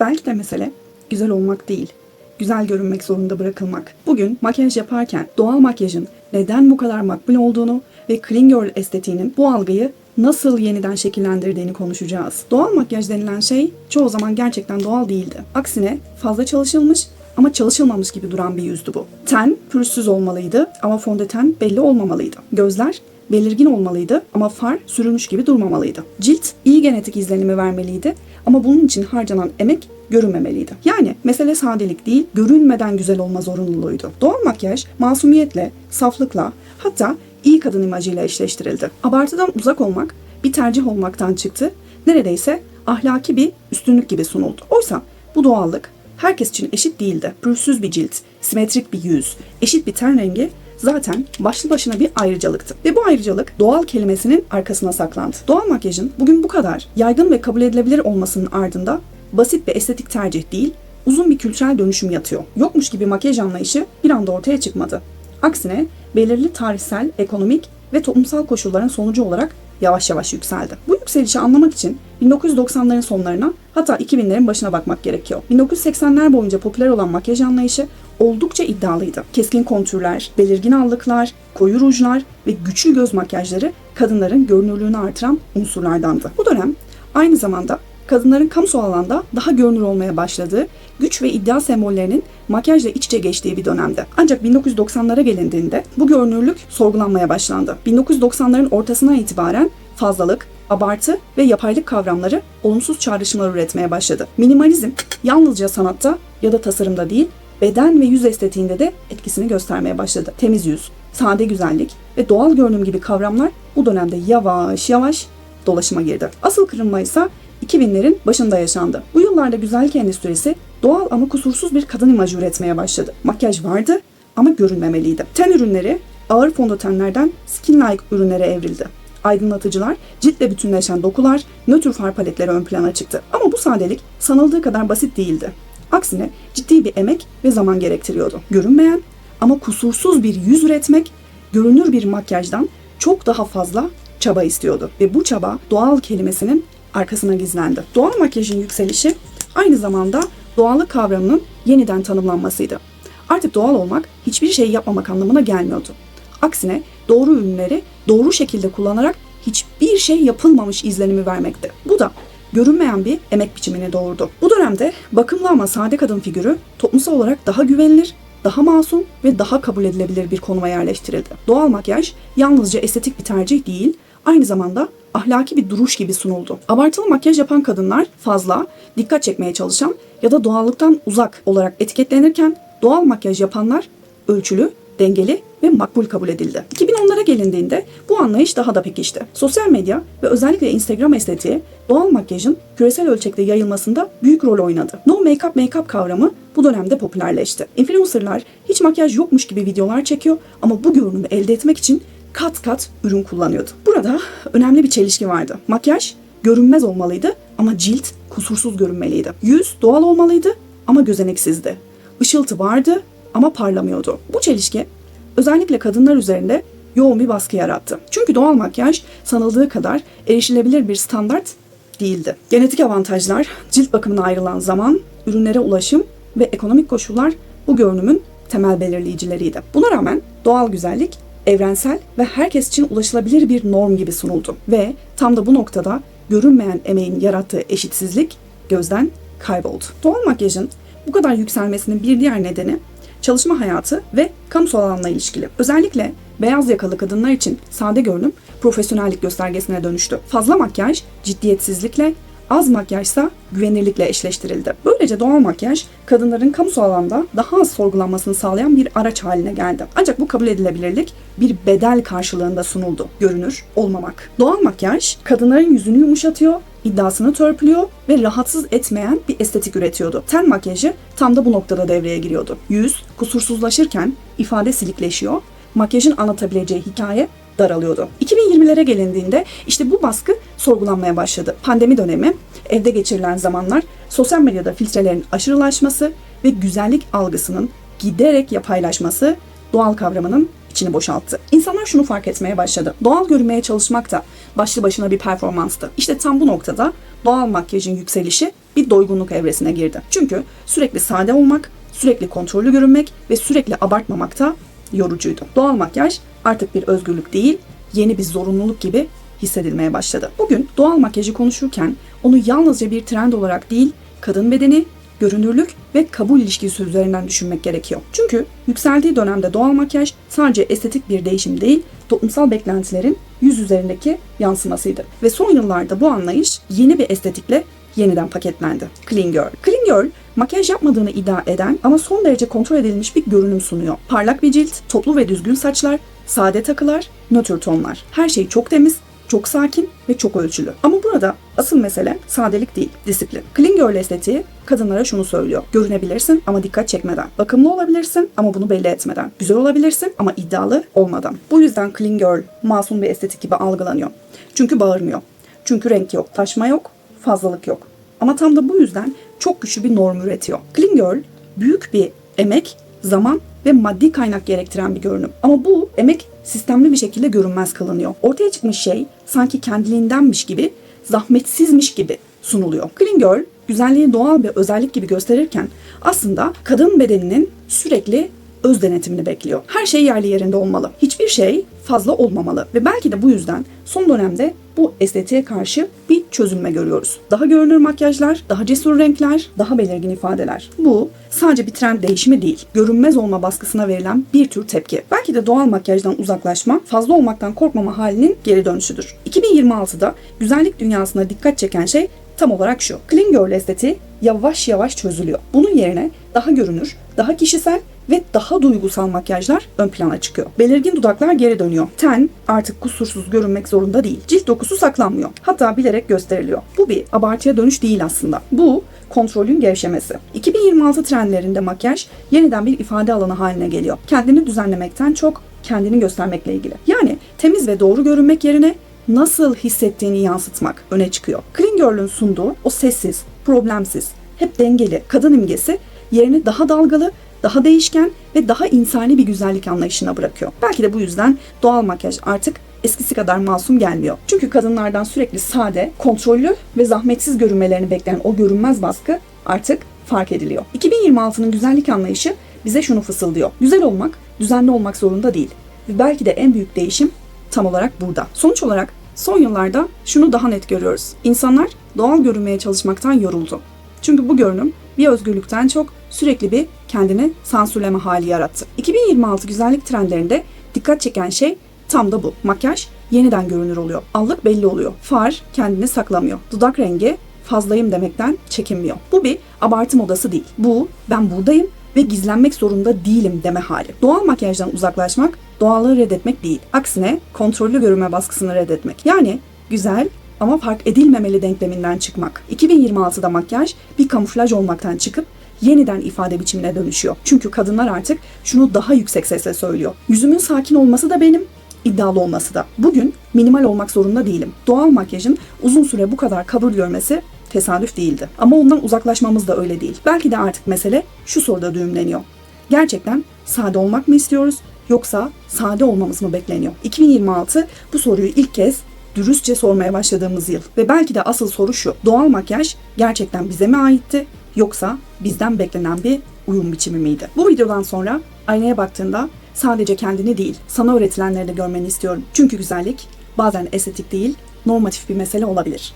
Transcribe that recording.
Belki de mesele güzel olmak değil, güzel görünmek zorunda bırakılmak. Bugün makyaj yaparken doğal makyajın neden bu kadar makbul olduğunu ve clean girl estetiğinin bu algıyı nasıl yeniden şekillendirdiğini konuşacağız. Doğal makyaj denilen şey çoğu zaman gerçekten doğal değildi. Aksine fazla çalışılmış ama çalışılmamış gibi duran bir yüzdü bu. Ten pürüzsüz olmalıydı ama fondöten belli olmamalıydı. Gözler belirgin olmalıydı ama far sürülmüş gibi durmamalıydı. Cilt iyi genetik izlenimi vermeliydi ama bunun için harcanan emek görünmemeliydi. Yani mesele sadelik değil, görünmeden güzel olma zorunluluğuydu. Doğal makyaj masumiyetle, saflıkla hatta iyi kadın imajıyla eşleştirildi. Abartıdan uzak olmak bir tercih olmaktan çıktı, neredeyse ahlaki bir üstünlük gibi sunuldu. Oysa bu doğallık herkes için eşit değildi. Pürüzsüz bir cilt, simetrik bir yüz, eşit bir ten rengi zaten başlı başına bir ayrıcalıktı. Ve bu ayrıcalık doğal kelimesinin arkasına saklandı. Doğal makyajın bugün bu kadar yaygın ve kabul edilebilir olmasının ardında basit bir estetik tercih değil, uzun bir kültürel dönüşüm yatıyor. Yokmuş gibi makyaj anlayışı bir anda ortaya çıkmadı. Aksine belirli tarihsel, ekonomik ve toplumsal koşulların sonucu olarak yavaş yavaş yükseldi. Bu yükselişi anlamak için 1990'ların sonlarına hatta 2000'lerin başına bakmak gerekiyor. 1980'ler boyunca popüler olan makyaj anlayışı oldukça iddialıydı. Keskin kontürler, belirgin allıklar, koyu rujlar ve güçlü göz makyajları kadınların görünürlüğünü artıran unsurlardandı. Bu dönem aynı zamanda kadınların kamusal alanda daha görünür olmaya başladığı, güç ve iddia sembollerinin makyajla iç içe geçtiği bir dönemde. Ancak 1990'lara gelindiğinde bu görünürlük sorgulanmaya başlandı. 1990'ların ortasına itibaren fazlalık, abartı ve yapaylık kavramları olumsuz çağrışımlar üretmeye başladı. Minimalizm yalnızca sanatta ya da tasarımda değil, beden ve yüz estetiğinde de etkisini göstermeye başladı. Temiz yüz, sade güzellik ve doğal görünüm gibi kavramlar bu dönemde yavaş yavaş dolaşıma girdi. Asıl kırılma ise 2000'lerin başında yaşandı. Bu yıllarda güzellik endüstrisi doğal ama kusursuz bir kadın imajı üretmeye başladı. Makyaj vardı ama görünmemeliydi. Ten ürünleri ağır fondötenlerden skin-like ürünlere evrildi. Aydınlatıcılar, ciltle bütünleşen dokular, nötr far paletleri ön plana çıktı. Ama bu sadelik sanıldığı kadar basit değildi. Aksine ciddi bir emek ve zaman gerektiriyordu. Görünmeyen ama kusursuz bir yüz üretmek, görünür bir makyajdan çok daha fazla çaba istiyordu. Ve bu çaba doğal kelimesinin arkasına gizlendi. Doğal makyajın yükselişi aynı zamanda doğallık kavramının yeniden tanımlanmasıydı. Artık doğal olmak hiçbir şey yapmamak anlamına gelmiyordu. Aksine doğru ürünleri doğru şekilde kullanarak hiçbir şey yapılmamış izlenimi vermekti. Bu da görünmeyen bir emek biçimini doğurdu. Bu dönemde bakımlı ama sade kadın figürü toplumsal olarak daha güvenilir, daha masum ve daha kabul edilebilir bir konuma yerleştirildi. Doğal makyaj yalnızca estetik bir tercih değil, aynı zamanda ahlaki bir duruş gibi sunuldu. Abartılı makyaj yapan kadınlar fazla, dikkat çekmeye çalışan ya da doğallıktan uzak olarak etiketlenirken doğal makyaj yapanlar ölçülü, dengeli ve makbul kabul edildi. 2010'lara gelindiğinde bu anlayış daha da pekişti. Sosyal medya ve özellikle Instagram estetiği doğal makyajın küresel ölçekte yayılmasında büyük rol oynadı. No make-up make-up kavramı bu dönemde popülerleşti. Influencerlar hiç makyaj yokmuş gibi videolar çekiyor ama bu görünümü elde etmek için kat kat ürün kullanıyordu. Burada önemli bir çelişki vardı. Makyaj görünmez olmalıydı ama cilt kusursuz görünmeliydi. Yüz doğal olmalıydı ama gözeneksizdi. Işıltı vardı ama parlamıyordu. Bu çelişki özellikle kadınlar üzerinde yoğun bir baskı yarattı. Çünkü doğal makyaj sanıldığı kadar erişilebilir bir standart değildi. Genetik avantajlar, cilt bakımına ayrılan zaman, ürünlere ulaşım ve ekonomik koşullar bu görünümün temel belirleyicileriydi. Buna rağmen doğal güzellik evrensel ve herkes için ulaşılabilir bir norm gibi sunuldu. Ve tam da bu noktada görünmeyen emeğin yarattığı eşitsizlik gözden kayboldu. Doğal makyajın bu kadar yükselmesinin bir diğer nedeni çalışma hayatı ve kamusal alanla ilişkili. Özellikle beyaz yakalı kadınlar için sade görünüm profesyonellik göstergesine dönüştü. Fazla makyaj ciddiyetsizlikle, az makyajsa güvenirlikle eşleştirildi. Böylece doğal makyaj kadınların kamusal alanda daha az sorgulanmasını sağlayan bir araç haline geldi. Ancak bu kabul edilebilirlik bir bedel karşılığında sunuldu. Görünür olmamak. Doğal makyaj kadınların yüzünü yumuşatıyor, iddiasını törpülüyor ve rahatsız etmeyen bir estetik üretiyordu. Ten makyajı tam da bu noktada devreye giriyordu. Yüz kusursuzlaşırken ifade silikleşiyor, makyajın anlatabileceği hikaye daralıyordu. 2020'lere gelindiğinde işte bu baskı sorgulanmaya başladı. Pandemi dönemi, evde geçirilen zamanlar, sosyal medyada filtrelerin aşırılaşması ve güzellik algısının giderek yapaylaşması doğal kavramının içini boşalttı. İnsanlar şunu fark etmeye başladı. Doğal görünmeye çalışmak da başlı başına bir performanstı. İşte tam bu noktada doğal makyajın yükselişi bir doygunluk evresine girdi. Çünkü sürekli sade olmak, sürekli kontrollü görünmek ve sürekli abartmamak da yorucuydu. Doğal makyaj artık bir özgürlük değil, yeni bir zorunluluk gibi hissedilmeye başladı. Bugün doğal makyajı konuşurken onu yalnızca bir trend olarak değil, kadın bedeni, görünürlük ve kabul ilişkisi üzerinden düşünmek gerekiyor. Çünkü yükseldiği dönemde doğal makyaj sadece estetik bir değişim değil, toplumsal beklentilerin yüz üzerindeki yansımasıydı. Ve son yıllarda bu anlayış yeni bir estetikle yeniden paketlendi. Clean Girl. Clean Girl, makyaj yapmadığını iddia eden ama son derece kontrol edilmiş bir görünüm sunuyor. Parlak bir cilt, toplu ve düzgün saçlar, sade takılar, nötr tonlar. Her şey çok temiz, çok sakin ve çok ölçülü. Ama burada asıl mesele sadelik değil, disiplin. Girl estetiği kadınlara şunu söylüyor. Görünebilirsin ama dikkat çekmeden. Bakımlı olabilirsin ama bunu belli etmeden. Güzel olabilirsin ama iddialı olmadan. Bu yüzden Girl masum bir estetik gibi algılanıyor. Çünkü bağırmıyor. Çünkü renk yok, taşma yok, fazlalık yok. Ama tam da bu yüzden çok güçlü bir norm üretiyor. Clean Girl büyük bir emek, zaman ve maddi kaynak gerektiren bir görünüm. Ama bu emek sistemli bir şekilde görünmez kılınıyor. Ortaya çıkmış şey sanki kendiliğindenmiş gibi, zahmetsizmiş gibi sunuluyor. Clean Girl güzelliği doğal bir özellik gibi gösterirken aslında kadın bedeninin sürekli öz denetimini bekliyor. Her şey yerli yerinde olmalı. Hiçbir şey fazla olmamalı ve belki de bu yüzden son dönemde bu estetiğe karşı bir çözülme görüyoruz. Daha görünür makyajlar, daha cesur renkler, daha belirgin ifadeler. Bu sadece bir trend değişimi değil, görünmez olma baskısına verilen bir tür tepki. Belki de doğal makyajdan uzaklaşma, fazla olmaktan korkmama halinin geri dönüşüdür. 2026'da güzellik dünyasına dikkat çeken şey tam olarak şu. Clean Girl estetiği yavaş yavaş çözülüyor. Bunun yerine daha görünür, daha kişisel ve daha duygusal makyajlar ön plana çıkıyor. Belirgin dudaklar geri dönüyor. Ten artık kusursuz görünmek zorunda değil. Cilt dokusu saklanmıyor. Hatta bilerek gösteriliyor. Bu bir abartıya dönüş değil aslında. Bu kontrolün gevşemesi. 2026 trendlerinde makyaj yeniden bir ifade alanı haline geliyor. Kendini düzenlemekten çok kendini göstermekle ilgili. Yani temiz ve doğru görünmek yerine nasıl hissettiğini yansıtmak öne çıkıyor. Clean Girl'ün sunduğu o sessiz, problemsiz, hep dengeli kadın imgesi yerini daha dalgalı, daha değişken ve daha insani bir güzellik anlayışına bırakıyor. Belki de bu yüzden doğal makyaj artık eskisi kadar masum gelmiyor. Çünkü kadınlardan sürekli sade, kontrollü ve zahmetsiz görünmelerini bekleyen o görünmez baskı artık fark ediliyor. 2026'nın güzellik anlayışı bize şunu fısıldıyor. Güzel olmak, düzenli olmak zorunda değil. Ve belki de en büyük değişim tam olarak burada. Sonuç olarak son yıllarda şunu daha net görüyoruz. İnsanlar doğal görünmeye çalışmaktan yoruldu. Çünkü bu görünüm bir özgürlükten çok sürekli bir kendini sansürleme hali yarattı. 2026 güzellik trendlerinde dikkat çeken şey tam da bu. Makyaj yeniden görünür oluyor. Allık belli oluyor. Far kendini saklamıyor. Dudak rengi fazlayım demekten çekinmiyor. Bu bir abartı modası değil. Bu ben buradayım ve gizlenmek zorunda değilim deme hali. Doğal makyajdan uzaklaşmak, doğallığı reddetmek değil. Aksine kontrollü görünme baskısını reddetmek. Yani güzel ama fark edilmemeli denkleminden çıkmak. 2026'da makyaj bir kamuflaj olmaktan çıkıp yeniden ifade biçimine dönüşüyor. Çünkü kadınlar artık şunu daha yüksek sesle söylüyor. Yüzümün sakin olması da benim, iddialı olması da. Bugün minimal olmak zorunda değilim. Doğal makyajın uzun süre bu kadar kabul görmesi tesadüf değildi. Ama ondan uzaklaşmamız da öyle değil. Belki de artık mesele şu soruda düğümleniyor. Gerçekten sade olmak mı istiyoruz yoksa sade olmamız mı bekleniyor? 2026 bu soruyu ilk kez dürüstçe sormaya başladığımız yıl. Ve belki de asıl soru şu. Doğal makyaj gerçekten bize mi aitti yoksa bizden beklenen bir uyum biçimi miydi? Bu videodan sonra aynaya baktığında sadece kendini değil, sana öğretilenleri de görmeni istiyorum. Çünkü güzellik bazen estetik değil, normatif bir mesele olabilir.